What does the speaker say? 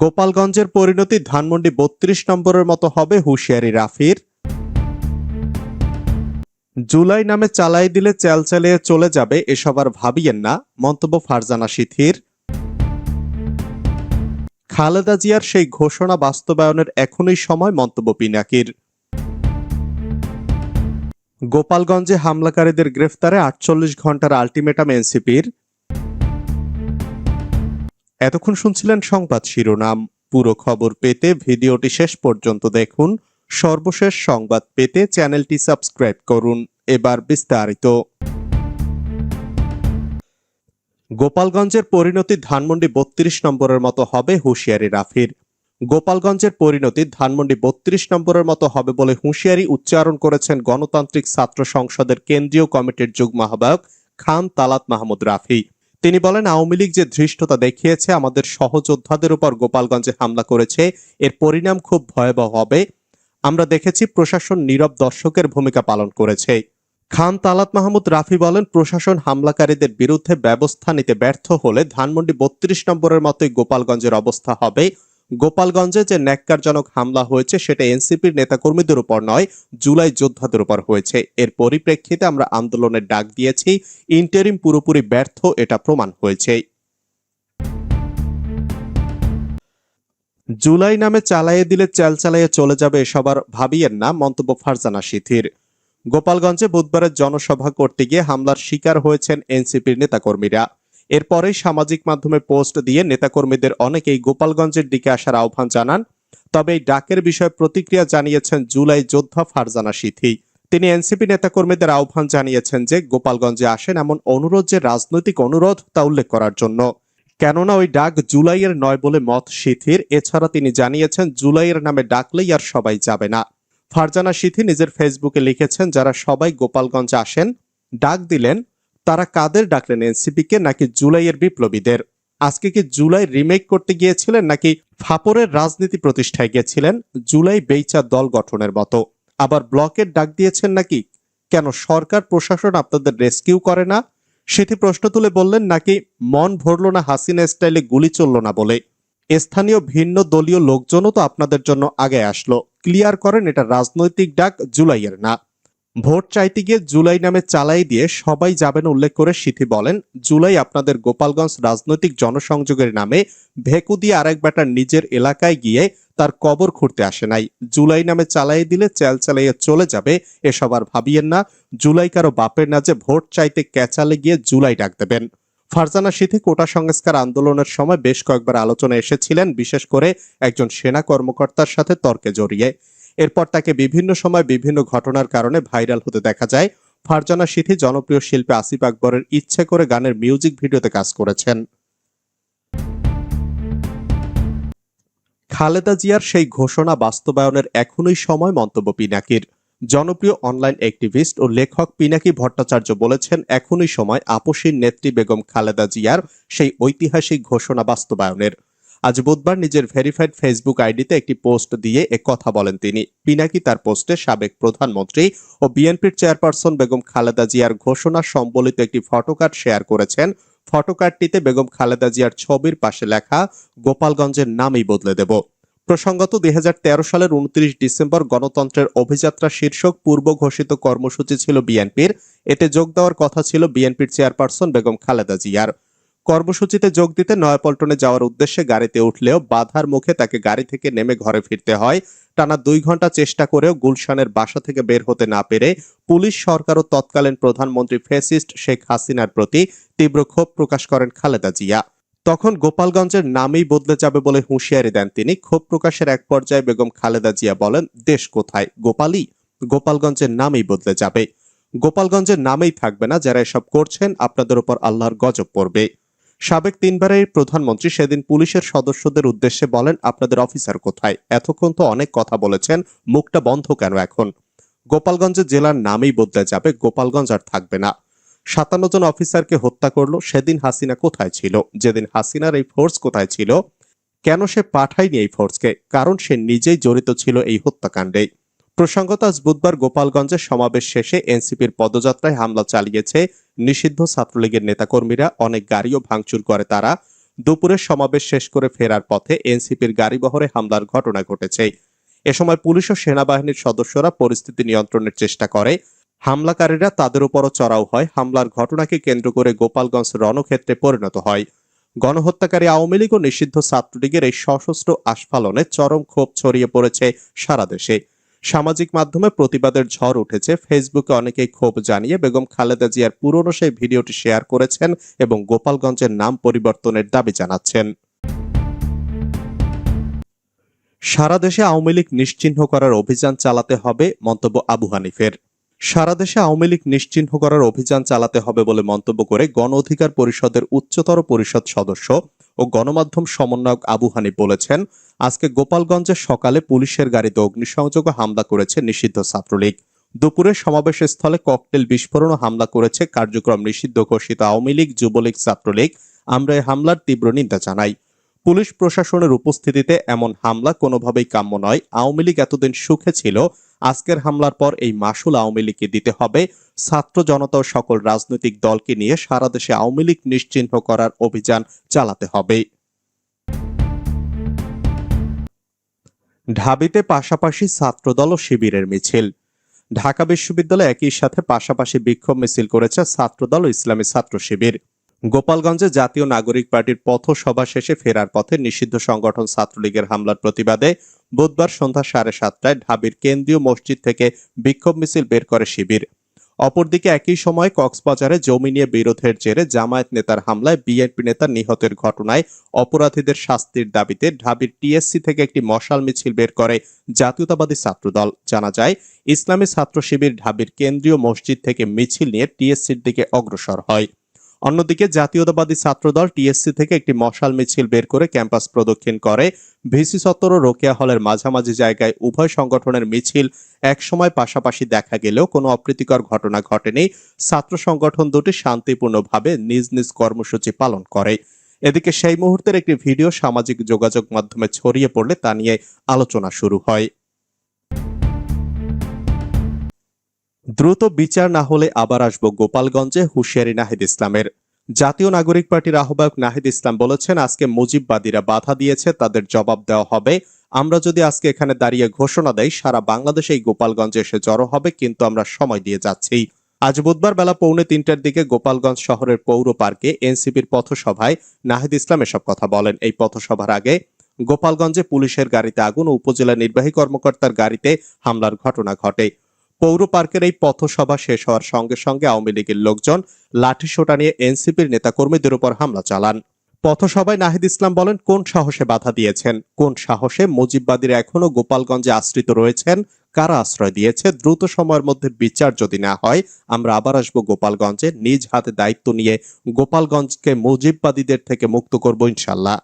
গোপালগঞ্জের পরিণতি ধানমন্ডি বত্রিশ নম্বরের মতো হবে হুঁশিয়ারি রাফির। জুলাই নামে চালাই দিলে চাল চালিয়ে চলে যাবে এসব আর ভাবিয়েন না, মন্তব্য ফারজানা সিথির। খালেদা জিয়ার সেই ঘোষণা বাস্তবায়নের এখনই সময়, মন্তব্য পিনাকির। গোপালগঞ্জে হামলাকারীদের গ্রেফতারে আটচল্লিশ ঘণ্টার আলটিমেটাম এনসিপির। এতক্ষণ শুনছিলেন সংবাদ শিরোনাম। পুরো খবর পেতে ভিডিওটি শেষ পর্যন্ত দেখুন। সর্বশেষ সংবাদ পেতে চ্যানেলটি সাবস্ক্রাইব করুন। এবার বিস্তারিত। গোপালগঞ্জের পরিণতি ধানমন্ডি বত্রিশ নম্বরের মতো হবে হুঁশিয়ারি রাফির। গোপালগঞ্জের পরিণতি ধানমন্ডি বত্রিশ নম্বরের মতো হবে বলে হুঁশিয়ারি উচ্চারণ করেছেন গণতান্ত্রিক ছাত্র সংসদের কেন্দ্রীয় কমিটির যুগ্ম আহ্বায়ক খান তালাত মাহমুদ রাফি। তিনি বলেন, আওয়ামী লীগ যে ধৃষ্টতা দেখিয়েছে, আমাদের সহযোদ্ধাদের উপর গোপালগঞ্জে হামলা করেছে, এর পরিণাম খুব ভয়াবহ হবে। আমরা দেখেছি প্রশাসন নীরব দর্শকের ভূমিকা পালন করেছে। খান তালাত মাহমুদ রাফি বলেন, প্রশাসন হামলাকারীদের বিরুদ্ধে ব্যবস্থা নিতে ব্যর্থ হলে ধানমন্ডি বত্রিশ নম্বরের মতোই গোপালগঞ্জের অবস্থা হবে। গোপালগঞ্জে যে ন্যাক্কারজনক হামলা হয়েছে, সেটা এনসিপির নেতাকর্মীদের উপর নয়, জুলাই যোদ্ধাদের উপর হয়েছে। এর পরিপ্রেক্ষিতে আমরা আন্দোলনের ডাক দিয়েছি, ইন্টারিম পুরোপুরি ব্যর্থ, এটা প্রমাণ হয়েছে। জুলাই নামে চালাইয়ে দিলে চাল চালাইয়ে চলে যাবে এসবার ভাবিয়েন না মন্তব্য ফারজানা সিথির। গোপালগঞ্জে বুধবারের জনসভা করতে গিয়ে হামলার শিকার হয়েছেন এনসিপির নেতাকর্মীরা। এরপরেই সামাজিক মাধ্যমে পোস্ট দিয়ে নেতাকর্মীদের অনেকেই গোপালগঞ্জের দিকে আসার আহ্বান জানান। তবে এই ডাকের বিষয়ে প্রতিক্রিয়া জানিয়েছেন জুলাই যোদ্ধা ফারজানা সিথি। তিনি এনসিপি নেতাকর্মীদের আহ্বান জানিয়েছেন যে গোপালগঞ্জে আসেন এমন অনুরোধ যে রাজনৈতিক অনুরোধ তা উল্লেখ করার জন্য। কেননা ওই ডাক জুলাইয়ের নয় বলে মত সিথির। এছাড়া তিনি জানিয়েছেন, জুলাইয়ের নামে ডাকলেই আর সবাই যাবে না। ফারজানা সিথি নিজের ফেসবুকে লিখেছেন, যারা সবাই গোপালগঞ্জ আসেন, ডাক দিলেন তারা কাদের ডাকলেন এনসিপিকে নাকি জুলাইয়ের বিপ্লবীদের? আজকে কি জুলাই রিমেক করতে গিয়েছিলেন নাকি ফাপরের রাজনীতি প্রতিষ্ঠায় গিয়েছিলেন জুলাই বেইচা দল গঠনের মতো? আবার ব্লকের ডাক দিয়েছেন নাকি কেন সরকার প্রশাসন আপনাদের রেস্কিউ করে না? সেটি প্রশ্ন তুলে বললেন নাকি মন ভরল না হাসিনা স্টাইলে গুলি চলল না বলে? স্থানীয় ভিন্ন দলীয় লোকজনও তো আপনাদের জন্য আগে আসলো। ক্লিয়ার করেন এটা রাজনৈতিক ডাক জুলাইয়ের না। ভোট চাইতে গিয়ে জুলাই নামে চালাই দিয়ে সবাই যাবেন উল্লেখ করে সিথি বলেন, জুলাই আপনাদের গোপালগঞ্জ রাজনৈতিক জনসংযোগের নামে ভেকু দিয়ে আরেক বেটার নিজের এলাকায় গিয়ে তার কবর খুঁড়তে আসে নাই। জুলাই নামে চালাই দিলে চাল চালাইয়ে চলে যাবে এসব আর ভাবিয়েন না। জুলাই কারও বাপের না যে ভোট চাইতে ক্যাচালে গিয়ে জুলাই ডাক দেবেন। ফারজানা সিথি কোটা সংস্কার আন্দোলনের সময় বেশ কয়েকবার আলোচনা এসেছিলেন, বিশেষ করে একজন সেনা কর্মকর্তার সাথে তর্কে জড়িয়ে। এরপর তাকে বিভিন্ন সময় বিভিন্ন ঘটনার কারণে ভাইরাল হতে দেখা যায়। ফারজানা সিথি জনপ্রিয় শিল্পী আসিফ আকবরের ইচ্ছে করে গানের মিউজিক ভিডিওতে কাজ করেছেন। খালেদা জিয়ার সেই ঘোষণা বাস্তবায়নের এখনই সময় মন্তব্য পিনাকির। জনপ্রিয় অনলাইন অ্যাক্টিভিস্ট ও লেখক পিনাকি ভট্টাচার্য বলেছেন, এখনই সময় আপসীর নেত্রী বেগম খালেদা জিয়ার সেই ঐতিহাসিক ঘোষণা বাস্তবায়নের। আজ বুধবার নিজের ভেরিফাইড ফেসবুক আইডিতে একটি পোস্ট দিয়ে এ কথা বলেন তিনি। পিনাকি তার পোস্টে সাবেক প্রধানমন্ত্রী ও বিএনপির চেয়ারপারসন বেগম খালেদা জিয়ার ঘোষণা সম্বলিত একটি ফটোকার্ড শেয়ার করেছেন। ফটোকার্ডটিতে বেগম খালেদা জিয়ার ছবির পাশে লেখা, গোপালগঞ্জের নামই বদলে দেব। প্রসঙ্গত দুই হাজার তেরো সালের উনত্রিশ ডিসেম্বর গণতন্ত্রের অভিযাত্রা শীর্ষক পূর্ব ঘোষিত কর্মসূচি ছিল বিএনপির। এতে যোগ দেওয়ার কথা ছিল বিএনপির চেয়ারপারসন বেগম খালেদা জিয়ার। কর্মসূচিতে যোগ দিতে নয়াপল্টনে যাওয়ার উদ্দেশ্যে গাড়িতে উঠলেও বাধার মুখে তাকে গাড়ি থেকে নেমে ঘরে ফিরতে হয়। টানা দুই ঘণ্টা চেষ্টা করেও গুলশানের বাসা থেকে বের হতে না পেরে পুলিশ, সরকার ও তৎকালীন প্রধানমন্ত্রী ফেসিস্ট শেখ হাসিনার প্রতি তীব্র ক্ষোভ প্রকাশ করেন খালেদা জিয়া। তখন গোপালগঞ্জের নামেই বদলে যাবে বলে হুঁশিয়ারি দেন তিনি। ক্ষোভ প্রকাশের এক পর্যায়ে বেগম খালেদা জিয়া বলেন, দেশ কোথায়? গোপালই? গোপালগঞ্জের নামেই বদলে যাবে। গোপালগঞ্জের নামেই থাকবে না, যারা এসব করছেন আপনাদের উপর আল্লাহর গজব পড়বে। সাবেক তিনবারের প্রধানমন্ত্রী সেদিন পুলিশের সদস্যদের উদ্দেশ্যে বলেন, আপনাদের অফিসার কোথায়? এতক্ষণ তো অনেক কথা বলেছেন, মুখটা বন্ধ কেন এখন? গোপালগঞ্জ জেলার নামেই বদলে যাবে, গোপালগঞ্জ আর থাকবে না। সাতান্ন জন অফিসারকে হত্যা করল, সেদিন হাসিনা কোথায় ছিল? যেদিন হাসিনার এই ফোর্স কোথায় ছিল? কেন সে পাঠায়নি এই ফোর্সকে? কারণ সে নিজেই জড়িত ছিল এই হত্যাকাণ্ডে প্রসঙ্গত, আজ বুধবার গোপালগঞ্জের সমাবেশ শেষে এনসিপির পদযাত্রায় হামলা চালিয়েছে নিষিদ্ধ ছাত্রলীগের নেতাকর্মীরা। অনেক গাড়িও ভাঙচুর করে তারা। দুপুরে সমাবেশ শেষ করে ফেরার পথে এনসিপির গাড়িবহরে হামলার ঘটনা ঘটেছে। এ সময় পুলিশ ও সেনাবাহিনীর সদস্যরা পরিস্থিতি নিয়ন্ত্রণের চেষ্টা করে। হামলাকারীরা তাদের উপরও চড়াও হয়। হামলার ঘটনাকে কেন্দ্র করে গোপালগঞ্জ রণক্ষেত্রে পরিণত হয়। গণহত্যাকারী আওয়ামী লীগ ও নিষিদ্ধ ছাত্রলীগের এই সশস্ত্র আস্ফালনে চরম ক্ষোভ ছড়িয়ে পড়েছে সারা দেশে। সামাজিক মাধ্যমে প্রতিবাদের ঝড় উঠেছে। ফেসবুকে অনেকেই ক্ষোভ জানিয়ে বেগম খালেদা জিয়ার পুরনো সেই ভিডিওটি শেয়ার করেছেন এবং গোপালগঞ্জের নাম পরিবর্তনের দাবি জানাচ্ছেন। সারা দেশে আওয়ামী লীগ নিশ্চিহ্ন করার অভিযান চালাতে হবে, মন্তব্য আবু হানিফের। সারা দেশে আওয়ামী লীগ নিশ্চিহ্ন করার অভিযান চালাতে হবে বলে মন্তব্য করে গণ অধিকার পরিষদের উচ্চতর পরিষদ সদস্য ও গণমাধ্যম সমন্বয়ক আবু হানিফ বলেছেন, আজকে গোপালগঞ্জে সকালে পুলিশের গাড়িতে অগ্নিসংযোগ হামলা করেছে নিষিদ্ধ ছাত্রলীগ। দুপুরে সমাবেশ স্থলে ককটেল বিস্ফোরণ হামলা করেছে কার্যক্রম নিষিদ্ধ ঘোষিত আওয়ামী লীগ যুবলীগ ছাত্রলীগ। আমরা এই হামলার তীব্র নিন্দা জানাই। পুলিশ প্রশাসনের উপস্থিতিতে এমন হামলা কোনোভাবেই কাম্য নয়। আওয়ামী লীগ এতদিন সুখে ছিল আজকের হামলার পর এই মাসুল আওয়ামী লীগকে দিতে হবে। ছাত্র জনতা সকল রাজনৈতিক দলকে নিয়ে সারা দেশে আওয়ামী লীগ নিশ্চিহ্ন করার অভিযান চালাতে হবে। ঢাবিতে পাশাপাশি ছাত্রদল ও শিবিরের মিছিল। ঢাকা বিশ্ববিদ্যালয়ে একই সাথে পাশাপাশি বিক্ষোভ মিছিল করেছে ছাত্রদল ও ইসলামী ছাত্র শিবির। গোপালগঞ্জে জাতীয় নাগরিক পার্টির পথসভা শেষে ফেরার পথে নিষিদ্ধ সংগঠন ছাত্রলীগের হামলার প্রতিবাদে বুধবার সন্ধ্যা সাড়ে সাতটায় ঢাবির কেন্দ্রীয় মসজিদ থেকে বিক্ষোভ মিছিল বের করে শিবির। অপরদিকে একই সময় কক্সবাজারে জমি নিয়ে বিরোধের জেরে জামায়াত নেতার হামলায় বিএনপি নেতা নিহতের ঘটনায় অপরাধীদের শাস্তির দাবিতে ঢাবির টিএসসি থেকে একটি মশাল মিছিল বের করে জাতীয়তাবাদী ছাত্রদল। জানা যায়, ইসলামী ছাত্র শিবির ঢাবির কেন্দ্রীয় মসজিদ থেকে মিছিল নিয়ে টিএসসির দিকে অগ্রসর হয়। অন্যদিকে জাতীয়তাবাদী ছাত্রদল টিএসসি থেকে একটি মশাল মিছিল বের করে ক্যাম্পাস প্রদক্ষিণ করে। ভিসি সত্তর ও রোকেয়া হলের মাঝামাঝি জায়গায় উভয় সংগঠনের মিছিল একসময় পাশাপাশি দেখা গেলেও কোনো অপ্রীতিকর ঘটনা ঘটেনি। ছাত্র সংগঠন দুটি শান্তিপূর্ণভাবে নিজ নিজ কর্মসূচি পালন করে। এদিকে সেই মুহূর্তের একটি ভিডিও সামাজিক যোগাযোগ মাধ্যমে ছড়িয়ে পড়লে তা নিয়ে আলোচনা শুরু হয়। দ্রুত বিচার না হলে আবার আসব গোপালগঞ্জে হুঁশিয়ারি নাহিদ ইসলামের। জাতীয় নাগরিক পার্টির আহ্বায়ক নাহিদ ইসলাম বলেছেন, আজকে মুজিববাদীরা বাধা দিয়েছে, তাদের জবাব দেওয়া হবে। আমরা যদি আজকে এখানে দাঁড়িয়ে ঘোষণা দেই, সারা বাংলাদেশ এই গোপালগঞ্জে এসে জড়ো হবে, কিন্তু আমরা সময় দিয়ে যাচ্ছি। আজ বুধবার বেলা পৌনে তিনটার দিকে গোপালগঞ্জ শহরের পৌর পার্কে এনসিপির পথসভায় নাহিদ ইসলাম এসব কথা বলেন। এই পথসভার আগে গোপালগঞ্জে পুলিশের গাড়িতে আগুন ও উপজেলা নির্বাহী কর্মকর্তার গাড়িতে হামলার ঘটনা ঘটে। পৌর পার্কের এই পথসভা শেষ হওয়ার সঙ্গে সঙ্গে আওয়ামী লীগের লোকজন লাঠিসোঁটা নিয়ে এনসিপির নেতাকর্মীদের উপর হামলা চালান। পথসভায় নাহিদ ইসলাম বলেন, কোন সাহসে বাধা দিয়েছেন? কোন সাহসে মুজিববাদীরা এখনও গোপালগঞ্জে আশ্রিত রয়েছেন? কারা আশ্রয় দিয়েছে? দ্রুত সময়ের মধ্যে বিচার যদি না হয়, আমরা আবার আসব গোপালগঞ্জে। নিজ হাতে দায়িত্ব নিয়ে গোপালগঞ্জকে মুজিববাদীদের থেকে মুক্ত করব ইনশাল্লাহ।